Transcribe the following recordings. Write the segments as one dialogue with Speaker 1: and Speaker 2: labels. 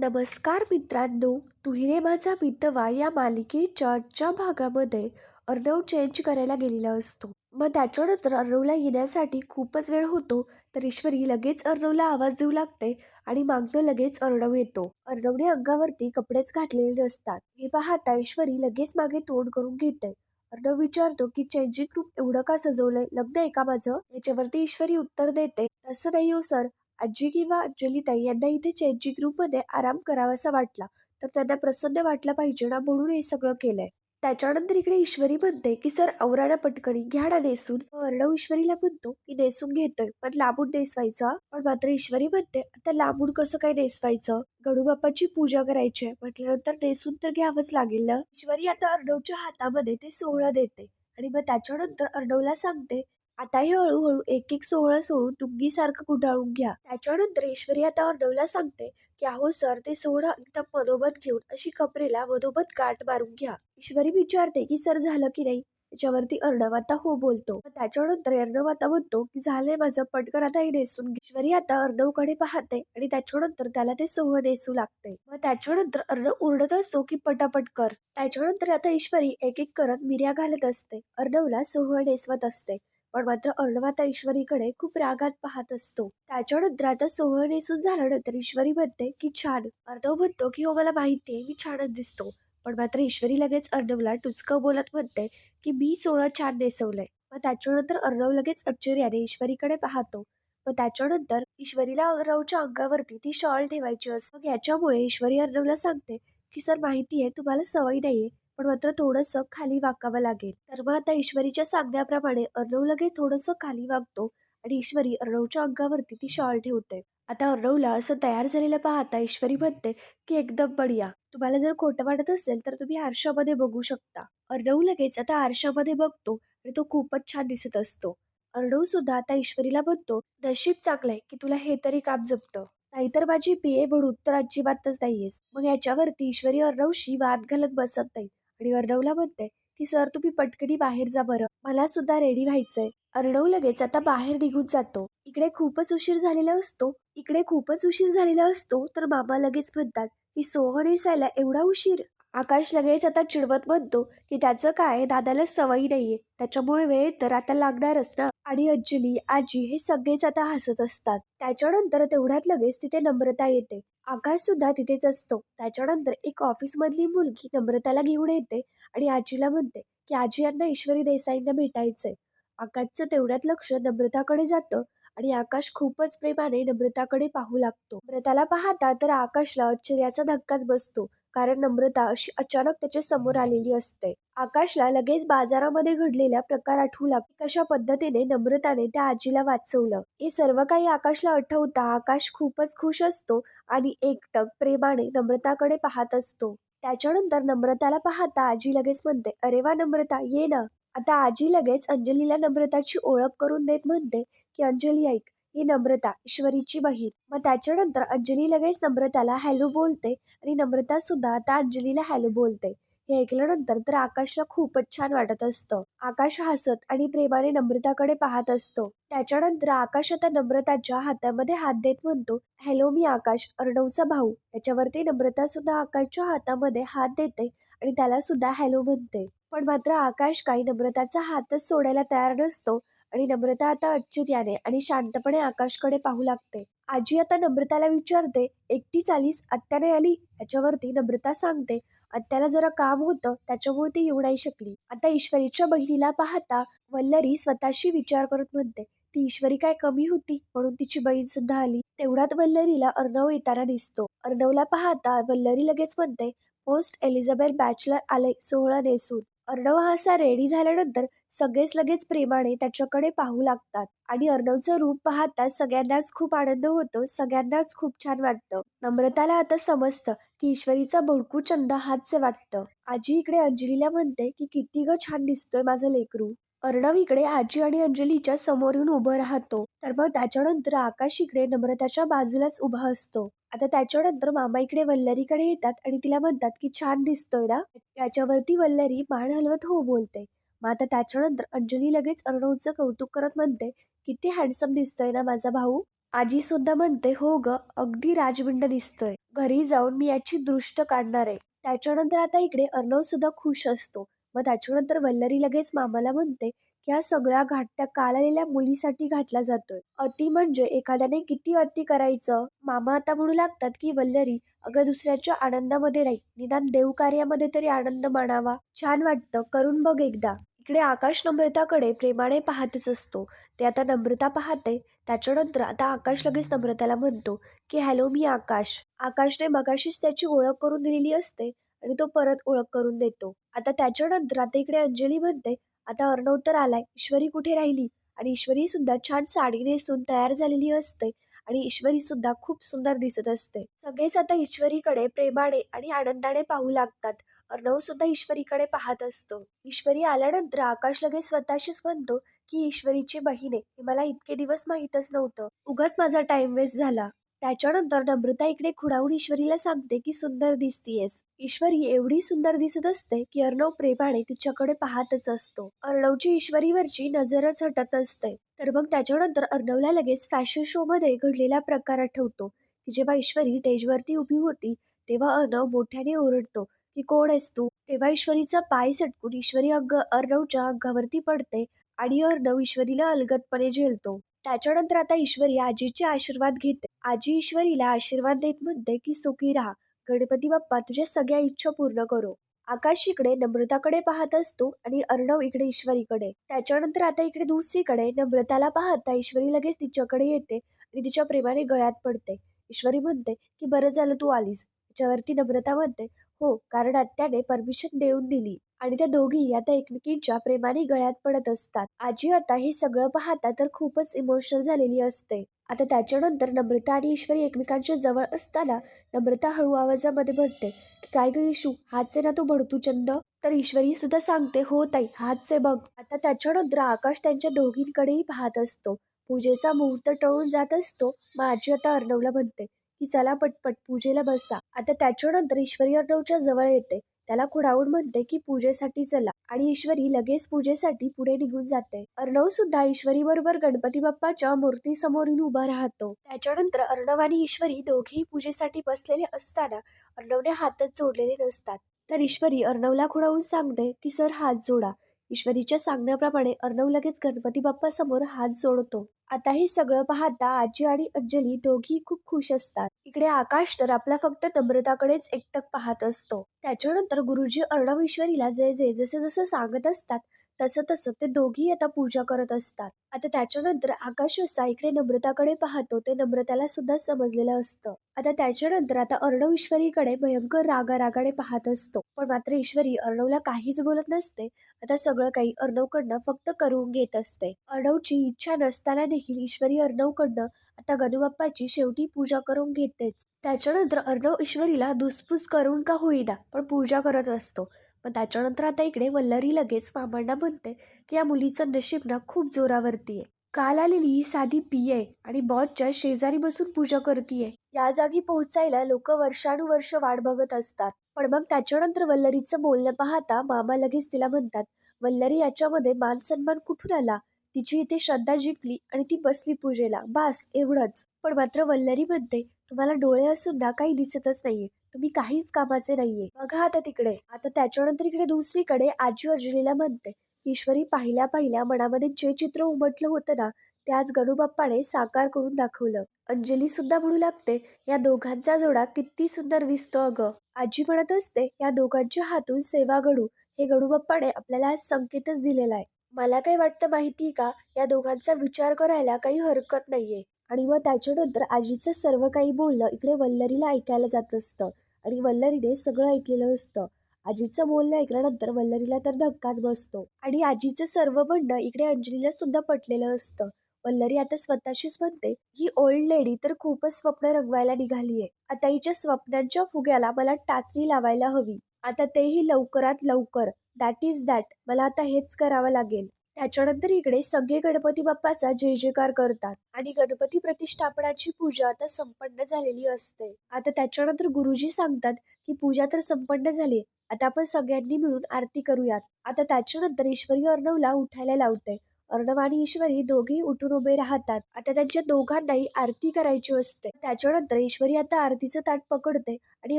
Speaker 1: नमस्कार मित्रांनो तुहिरे माझा मितवा या मालिकेच्या ज्या भागामध्ये अर्णव चेंज करायला गेलेला असतो. मग त्याच्यानंतर अर्णवला येण्यासाठी खूपच वेळ होतो तर ईश्वरी लगेच अर्णवला आवाज देऊ लागते आणि मागणं लगेच अर्णव येतो. अर्णवने अंगावरती कपडेच घातलेले नसतात. हे पाहता ईश्वरी लगेच मागे तोंड करून घेते. अर्णव विचारतो की चेंजिंग रूम एवढं का सजवलंय? लग्न आहे का माझं? याच्यावरती ईश्वरी उत्तर देते तसं नाही हो सर आजी किंवा अंजलीताई यांना इथे चेंजिंग ग्रुपमध्ये आराम करावासा वाटला तर त्यांना प्रसन्न वाटला पाहिजे ना म्हणून हे सगळं केलंय. त्याच्यानंतर इकडे ईश्वरी म्हणते की सर औराला पटकणी घ्या ना नेसून. अर्णव ईश्वरीला म्हणतो की नेसून घेतोय पण लांबून नेसवायचा पण मात्र ईश्वरी म्हणते आता लांबून कसं काय नेसवायचं? गणूबाप्पाची पूजा करायची आहे म्हटल्यानंतर नेसून तर घ्यावंच लागेल ना. ईश्वरी आता अर्णवच्या हातामध्ये ते सोहळं देते आणि मग त्याच्यानंतर अर्णवला सांगते आता हे हळूहळू एक एक सोहळं सोडून डुंगीसारखं गुंडाळून घ्या. त्याच्यानंतर ईश्वरी आता अर्णवला सांगते की अहो सर ते सोहळं एकदम मधोमध घेऊन अशी कपरेला मधोमध गाठ मारून घ्या. ईश्वरी विचारते की सर झालं की नाही? त्याच्यावरती अर्णव आता हो बोलतो. त्याच्यानंतर अर्णव आता म्हणतो की झालंय माझं पटकन आता हे नेसून ईश्वरी आता अर्णवकडे पाहते आणि त्याच्यानंतर त्याला ते सोहळं नेसू लागते. मग त्याच्यानंतर अर्णव ओरडत असतो की पटापट कर. त्याच्यानंतर आता ईश्वरी एक एक करत मिऱ्या घालत असते. अर्णवला सोहळं नेसवत असते. पण मात्र अर्णव आता ईश्वरीकडे खूप रागात पाहत असतो. त्याच्यानंतर आता सोहळं नेसून झाल्यानंतर ईश्वरी म्हणते की छान. अर्णव म्हणतो की हो मला माहितीये मी छानच दिसतो. पण मात्र ईश्वरी लगेच अर्णवला टुचकं बोलत म्हणते की मी सोहळं छान नेसवलंय. मग त्याच्यानंतर अर्णव लगेच आश्चर्याने ईश्वरीकडे पाहतो. मग त्याच्यानंतर ईश्वरीला अर्णवच्या अंगावरती ती शॉल ठेवायची असते. मग याच्यामुळे ईश्वरी अर्णवला सांगते की सर माहिती आहे. तुम्हाला सवय नाहीये. पण मात्र थोडंसं खाली वाकावं लागेल. तर मग आता ईश्वरीच्या सांगण्याप्रमाणे अर्णव लगेच थोडंसं खाली वागतो आणि ईश्वरी अर्णवच्या अंगावरती ती शॉल ठेवते. आता अर्णवला असं तयार झालेलं पाहता ईश्वरी म्हणते की एकदम बढिया. तुम्हाला जर खोटं वाटत असेल तर तुम्ही आरशामध्ये बघू शकता. अर्णव लगेच आता आरशामध्ये बघतो आणि तो खूपच छान दिसत असतो. अर्णव सुद्धा आता ईश्वरीला म्हणतो नशीब चांगलंय की तुला हे तरी काम जपतं नाहीतर माझी पिये म्हणून तर अजिबातच नाहीयेस. मग याच्यावरती ईश्वरी अर्णवशी वाद घालत बसत नाही. आणि अर्णवला म्हणते की सर तुम्ही पटकनी बाहेर जा बरं. मला सुद्धा रेडी व्हायचंय. अर्णव लगेच. आता बाहेर निघून जातो. इकडे खूपच उशीर झालेला असतो. इकडे खूपच उशीर झालेला असतो. तर मामा लगेच म्हणतात की सोह नेसायला एवढा उशीर? आकाश लगेच आता चिडवत म्हणतो की त्याचं काय? दादाला सवयी नाहीये. त्याच्यामुळे वेळ तर आता लागणारच ना. आणि अंजली आजी हे सगळेच आता हसत असतात. त्याच्यानंतर तेवढ्यात लगेच तिथे नम्रता येते. आकाश सुद्धा तिथेच असतो. त्याच्यानंतर एक ऑफिसमधली मुलगी नम्रताला घेऊन येते आणि आजीला म्हणते की आजी यांना ईश्वरी देसाईंना भेटायचंय. आकाशचं तेवढ्यात लक्ष नम्रताकडे जातं आणि आकाश खूपच प्रेमाने नम्रताकडे पाहू लागतो. नम्रताला पाहता तर आकाशला आश्चर्याचा धक्काच बसतो कारण नम्रता अशी अचानक त्याच्यासमोर आलेली असते. आकाशला लगेच बाजारामध्ये घडलेला प्रकार आठवू लागतो कशा पद्धतीने नम्रताने त्या आजीला वाचवलं. हे सर्व काही आकाशला आठवता आकाश खूपच खुश असतो आणि एकटक प्रेमाने नम्रताकडे पाहत असतो. त्याच्यानंतर नम्रताला पाहता आजी लगेच म्हणते अरे वा नम्रता ये ना. आता आजी लगेच अंजलीला नम्रताची ओळख करून देत म्हणते की अंजली ऐक ही नम्रता ईश्वरीची बहीण. मग त्याच्यानंतर अंजली लगेच नम्रताला हॅलो बोलते आणि नम्रता सुद्धा आता अंजलीला हॅलो बोलते. हे ऐकल्यानंतर तर आकाशला खूपच छान वाटत असतं. आकाश हसत आणि प्रेमाने नम्रताकडे पाहत असतो. त्याच्यानंतर आकाश आता नम्रताच्या हातामध्ये हात देत म्हणतो हॅलो मी आकाश अर्णवचा भाऊ. याच्यावरती नम्रता सुद्धा आकाशच्या हातामध्ये हात देते आणि त्याला सुद्धा हॅलो म्हणते. पण मात्र आकाश काही नम्रताचा हातच सोडायला तयार नसतो आणि नम्रता आता आश्चर्याने आणि शांतपणे आकाशकडे पाहू लागते. आजी आता नम्रताला विचारते एकटीच आलीस आत्याने आली? याच्यावरती नम्रता सांगते आत्याला जरा काम होतं त्याच्यामुळे ती येऊ नाही शकली. आता ईश्वरीच्या बहिणीला पाहता वल्लरी स्वतःशी विचार करत म्हणते ती ईश्वरी काय कमी होती म्हणून तिची बहीण सुद्धा आली. तेवढ्यात वल्लरीला अर्णव येताना दिसतो. अर्णवला पाहता वल्लरी लगेच म्हणते पोस्ट एलिझाबेथ बॅचलर आले सोहळा नेसून. अर्णव हा असा रेडी झाल्यानंतर सगळेच लगेच प्रेमाने त्याच्याकडे पाहू लागतात. आणि अर्णवचं रूप पाहता सगळ्यांनाच खूप आनंद होतो सगळ्यांनाच खूप छान वाटतं. नम्रताला आता समजतं की ईश्वरीचा भोडकू चंदा हाच वाटतं. आजी इकडे अंजलीला म्हणते की किती ग छान दिसतोय माझं लेकरू. अर्णव इकडे आजी आणि अंजलीच्या समोर येऊन उभं राहतो. तर मग त्याच्यानंतर आकाश इकडे नम्रताच्या बाजूलाच उभा असतो. आता त्याच्यानंतर मामा इकडे वल्लरीकडे येतात आणि तिला म्हणतात की छान दिसतोय ना? त्याच्यावरती वल्लरी मान हलवत हो बोलते. मग आता त्याच्यानंतर अंजली लगेच अर्णवचं कौतुक करत म्हणते किती हँडसम दिसतोय ना माझा भाऊ. आजी सुद्धा म्हणते हो ग अगदी राजबिंड दिसतोय. घरी जाऊन मी याची दृष्ट काढणार आहे. त्याच्यानंतर आता इकडे अर्णव सुद्धा खुश असतो. मग त्याच्यानंतर वल्लरी लगेच मामाला म्हणते की हा सगळा घाट त्या काल आलेल्या मुलीसाठी घातला जातोय. अति म्हणजे एखाद्याने किती अति करायचं? मामा आता म्हणू लागतात की वल्लरी अगं दुसऱ्याच्या आनंदामध्ये नाही निदान देवकार्यामध्ये तरी आनंद मानावा. छान वाटतं करून बघ एकदा. इकडे आकाश नम्रताकडे प्रेमाने पाहतच असतो. ते आता नम्रता पाहते त्याच्यानंतर आता आकाश लगेच नम्रताला म्हणतो की हॅलो मी आकाश. आकाशने मगाशीच त्याची ओळख करून दिलेली असते आणि तो परत ओळख करून देतो. आता त्याच्यानंतर आता इकडे अंजली म्हणते आता अर्णव तर आलाय. ईश्वरी कुठे राहिली? आणि ईश्वरी सुद्धा छान साडी नेसून तयार झालेली असते आणि ईश्वरी सुद्धा खूप सुंदर दिसत असते. सगळेच आता ईश्वरीकडे प्रेमाने आणि आनंदाने पाहू लागतात. अर्णव सुद्धा ईश्वरीकडे पाहत असतो. ईश्वरी आल्यानंतर आकाश लगेच स्वतःशीच म्हणतो की ईश्वरीची बहीण आहे. हे मला इतके दिवस माहीतच नव्हतं. उगाच माझा टाइम वेस्ट झाला. त्याच्यानंतर नम्रता इकडे खुणावून ईश्वरीला सांगते की सुंदर दिसतीयस. ईश्वरी एवढी सुंदर दिसत असते की अर्णव प्रेमाने तिच्याकडे पाहतच असतो. अर्णवची ईश्वरीवरची नजरच हटत असते. तर मग त्याच्यानंतर अर्णवला लगेच फॅशन शो मध्ये घडलेला प्रकार आठवतो की जेव्हा ईश्वरी स्टेजवरती उभी होती तेव्हा अर्णव मोठ्याने ओरडतो की कोण आहेस तू? तेव्हा ईश्वरीचा पाय सटकून ईश्वरी अग्ग अर्णवच्या अंगावरती पडते आणि अर्णव ईश्वरीला अलगदपणे झेलतो. त्याच्यानंतर आता ईश्वरी आजीचे आशीर्वाद घेते आजी ईश्वरीला आशीर्वाद देत म्हणते की सुखी राहा. गणपती बाप्पा तुझ्या सगळ्या इच्छा पूर्ण करो. आकाश इकडे नम्रताकडे पाहत असतो आणि अर्णव इकडे ईश्वरीकडे. त्याच्यानंतर आता इकडे दुसरीकडे नम्रताला पाहता ईश्वरी लगेच तिच्याकडे येते आणि तिच्या प्रेमाने गळ्यात पडते. ईश्वरी म्हणते की बरं झालं तू आलीस. त्याच्यावरती नम्रता म्हणते हो कारण आत्याने परमिशन देऊन दिली. आणि त्या दोघी आता एकमेकींच्या प्रेमाने गळ्यात पडत असतात. आजी आता हे सगळं पाहता तर खूपच इमोशनल झालेली असते. आता त्याच्यानंतर नम्रता आणि ईश्वरी एकमेकांच्या जवळ असताना नम्रता हळू आवाजामध्ये म्हणते की काय ग इशू हातचे ना तू भडतू चंद. तर ईश्वरी सुद्धा सांगते हो ताई हातचे बघ. आता त्याच्यानंतर आकाश त्यांच्या दोघींकडेही पाहत असतो. पूजेचा मुहूर्त टळून जात असतो. मग आजी आता अर्णवला म्हणते की चला पटपट पूजेला बसा. आता त्याच्यानंतर ईश्वरी अर्णवच्या जवळ येते. त्याला खुडावून म्हणते की पूजेसाठी चला आणि ईश्वरी लगेच पूजेसाठी पुढे निघून जाते. अर्णव सुद्धा ईश्वरी बरोबर गणपती बाप्पाच्या मूर्ती समोर उभा राहतो. त्याच्यानंतर अर्णव आणि ईश्वरी दोघेही पूजेसाठी बसलेले असताना अर्णवने हातच जोडलेले नसतात. तर ईश्वरी अर्णवला खुडावून सांगते की सर हात जोडा. ईश्वरीच्या सांगण्याप्रमाणे अर्णव लगेच गणपती बाप्पा समोर हात जोडतो. आता हे सगळं पाहता आजी आणि अंजली दोघी खूप खुश असतात. इकडे आकाश तर आपला फक्त नम्रताकडेच एकटक पाहत असतो. त्याच्यानंतर गुरुजी अर्णव ईश्वरीला जे जे जसं जसं सांगत असतात तसं तसं ते दोघी आता पूजा करत असतात. आता त्याच्यानंतर आकाश असा इकडे नम्रताकडे पाहतो ते नम्रताला सुद्धा समजलेलं असतं. आता त्याच्यानंतर आता अर्णव ईश्वरीकडे भयंकर रागा रागाने पाहत असतो. पण मात्र ईश्वरी अर्णवला काहीच बोलत नसते. आता सगळं काही अर्णवकडनं फक्त करून घेत असते. अर्णवची इच्छा नसताना देखील ईश्वरी अर्णवकडनं आता गणुबाप्पाची शेवटी पूजा करून घेतेच. त्याच्यानंतर अर्णव ईश्वरीला धुसफूस करून का होईना पण पूजा करत असतो. मग त्याच्यानंतर आता इकडे वल्लरी लगेच मामांना म्हणते की या मुलीचं नशीब ना खूप जोरावरती आहे काल आलेली ही साधी पी आहे आणि बॉसच्या शेजारी बसून पूजा करतीये. या जागी पोहोचायला लोक वर्षानुवर्ष वाट बघत असतात. पण मग त्याच्यानंतर वल्लरीचं बोलणं पाहता मामा लगेच तिला म्हणतात वल्लरी याच्यामध्ये मान सन्मान कुठून आला? तिची इथे श्रद्धा जिंकली आणि ती बसली पूजेला. बास एवढंच. पण मात्र वल्लरी म्हणते तुम्हाला डोळे असून ना काही दिसतच नाहीये. तुम्ही काहीच कामाचे नाहीये. बघा आता तिकडे. आता त्याच्यानंतर इकडे दुसरीकडे आजी अर्जुनीला म्हणते ईश्वरी पाहिल्या पाहिल्या मनामध्ये जे चित्र उमटलं होतं ना ते आज गणूबाप्पाने साकार करून दाखवलं. अंजली सुद्धा म्हणू लागते या दोघांचा जोडा किती सुंदर दिसतो अगं. आजी म्हणत असते या दोघांच्या हातून सेवा घडू हे गणूबाप्पाने आपल्याला आज संकेतच दिलेला आहे. मला काय वाटतं माहिती का या दोघांचा विचार करायला काही हरकत नाहीये. आणि मग त्याच्यानंतर आजीचं सर्व काही बोलणं इकडे वल्लरीला ऐकायला जात असतं. आणि वल्लरीने सगळं ऐकलेलं असतं. आजीचं बोलणं ऐकल्यानंतर वल्लरीला तर धक्काच बसतो. आणि आजीचं सर्व म्हणणं इकडे अंजलीला सुद्धा पटलेलं असतं. वल्लरी आता स्वतःशीच म्हणते ही ओल्ड लेडी तर खूपच स्वप्न रंगवायला निघाली आहे आता हिच्या स्वप्नांच्या फुग्याला मला टाचणी लावायला हवी. आता तेही लवकरात लवकर. दॅट इज दॅट मला आता हेच करावं लागेल. त्याच्यानंतर इकडे सगळे गणपती बाप्पाचा जय जयकार करतात आणि गणपती प्रतिष्ठापनाची पूजा आता संपन्न झालेली असते. आता त्याच्यानंतर गुरुजी सांगतात की पूजा तर संपन्न झाली आता आपण सगळ्यांनी मिळून आरती करूयात. आता त्याच्यानंतर ईश्वरी अर्णवला उठायला लावते. अर्णव आणि ईश्वरी दोघेही उठून उभे राहतात. आता त्यांच्या दोघांनाही आरती करायची असते. त्याच्यानंतर ईश्वरी आता आरतीचं ताट पकडते आणि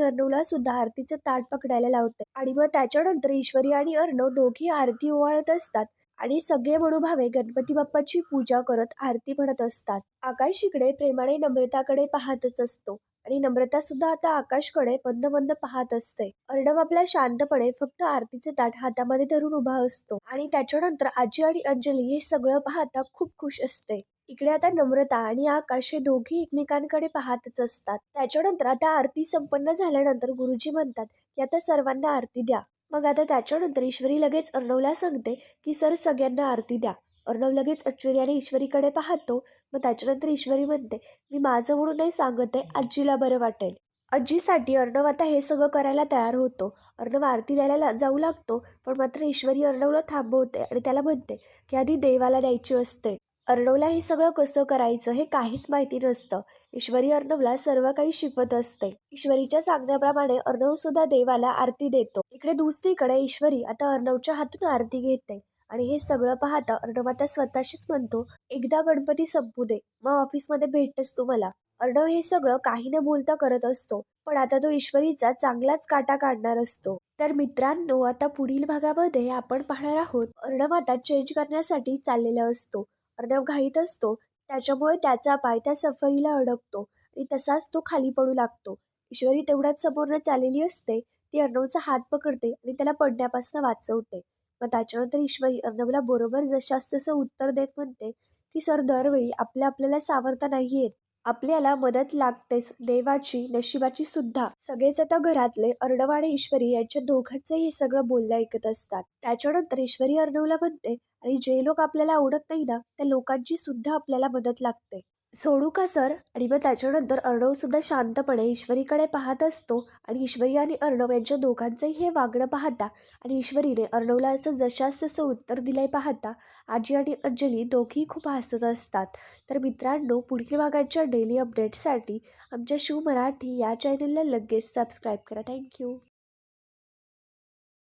Speaker 1: अर्णवला सुद्धा आरतीचं ताट पकडायला लावते. आणि मग त्याच्यानंतर ईश्वरी आणि अर्णव दोघी आरती ओवाळत असतात. आणि सगळे मनोभावे गणपती बाप्पाची पूजा करत आरती म्हणत असतात. आकाश इकडे प्रेमाने नम्रताकडे पाहतच असतो. आणि नम्रता सुद्धा आता आकाशकडे बंद बंद पाहत असते. अर्णव आपल्या शांतपणे फक्त आरतीचे ताट हातामध्ये धरून उभा असतो. आणि त्याच्यानंतर आजी आणि अंजली हे सगळं पाहता खूप खुश असते. इकडे आता नम्रता आणि आकाश हे दोघे एकमेकांकडे पाहतच असतात. त्याच्यानंतर आता आरती संपन्न झाल्यानंतर गुरुजी म्हणतात की आता सर्वांना आरती द्या. मग आता त्याच्यानंतर ईश्वरी लगेच अर्णवला सांगते की सर सगळ्यांना आरती द्या. अर्णव लगेच आश्चर्याने ईश्वरीकडे पाहतो. मग त्याच्यानंतर ईश्वरी म्हणते मी माझं म्हणून नाही सांगत आहे आजीला बरं वाटेल. आजीसाठी अर्णव आता हे सगळं करायला तयार होतो. अर्णव आरती द्यायला ला- जाऊ लागतो पण मात्र ईश्वरी अर्णवला थांबवते आणि त्याला म्हणते की आधी देवाला द्यायची असते. अर्णवला हे सगळं कसं करायचं हे काहीच माहिती नसतं. ईश्वरी अर्णवला सर्व काही शिकवत असते. ईश्वरीच्या सांगण्याप्रमाणे अर्णव सुद्धा देवाला आरती देतो. इकडे दुसरीकडे ईश्वरी आता अर्णवच्या हातून आरती घेते. आणि हे सगळं पाहता अर्णव आता स्वतःशीच म्हणतो एकदा गणपती संपू दे. मग ऑफिसमध्ये भेटतेस तू मला. अर्णव हे सगळं काही न बोलता करत असतो पण आता तो ईश्वरीचा चांगलाच काटा काढणार असतो. तर मित्रांनो आता पुढील भागामध्ये आपण पाहणार आहोत अर्णव आता चेंज करण्यासाठी चाललेला असतो. अर्णव घाईत असतो. त्याच्यामुळे त्याचा पाय त्या सफरीला अडकतो आणि तसाच तो खाली पडू लागतो. ईश्वरी तेवढ्याच समोरनं चाललेली असते. ती अर्णवचा हात पकडते आणि त्याला पडण्यापासून वाचवते. मग त्याच्यानंतर ईश्वरी अर्णवला बरोबर जशास तसं उत्तर देत म्हणते की सर दरवेळी आपल्या आपल्याला सावरता नाही येत. आपल्याला मदत लागतेच देवाची नशिबाची सुद्धा. सगळेच आता घरातले अर्णव आणि ईश्वरी यांच्या दोघांचंही हे सगळं बोलणं ऐकत असतात. त्याच्यानंतर ईश्वरी अर्णवला म्हणते आणि जे लोक आपल्याला आवडत नाही ना त्या लोकांची सुद्धा आपल्याला मदत लागते. सोडू का सर? आणि मग त्याच्यानंतर अर्णव सुद्धा शांतपणे ईश्वरीकडे पाहत असतो आणि ईश्वरी आणि अर्णव यांच्या दोघांचंही हे वागणं पाहता आणि ईश्वरीने अर्णवला असं जशास तसं उत्तर दिलंय पाहता आजी आणि अंजली दोघी खूप हसत असतात. तर मित्रांनो पुढील भागाच्या डेली अपडेट्ससाठी आमच्या शिव मराठी या चॅनलला लगेच सबस्क्राईब करा. थँक्यू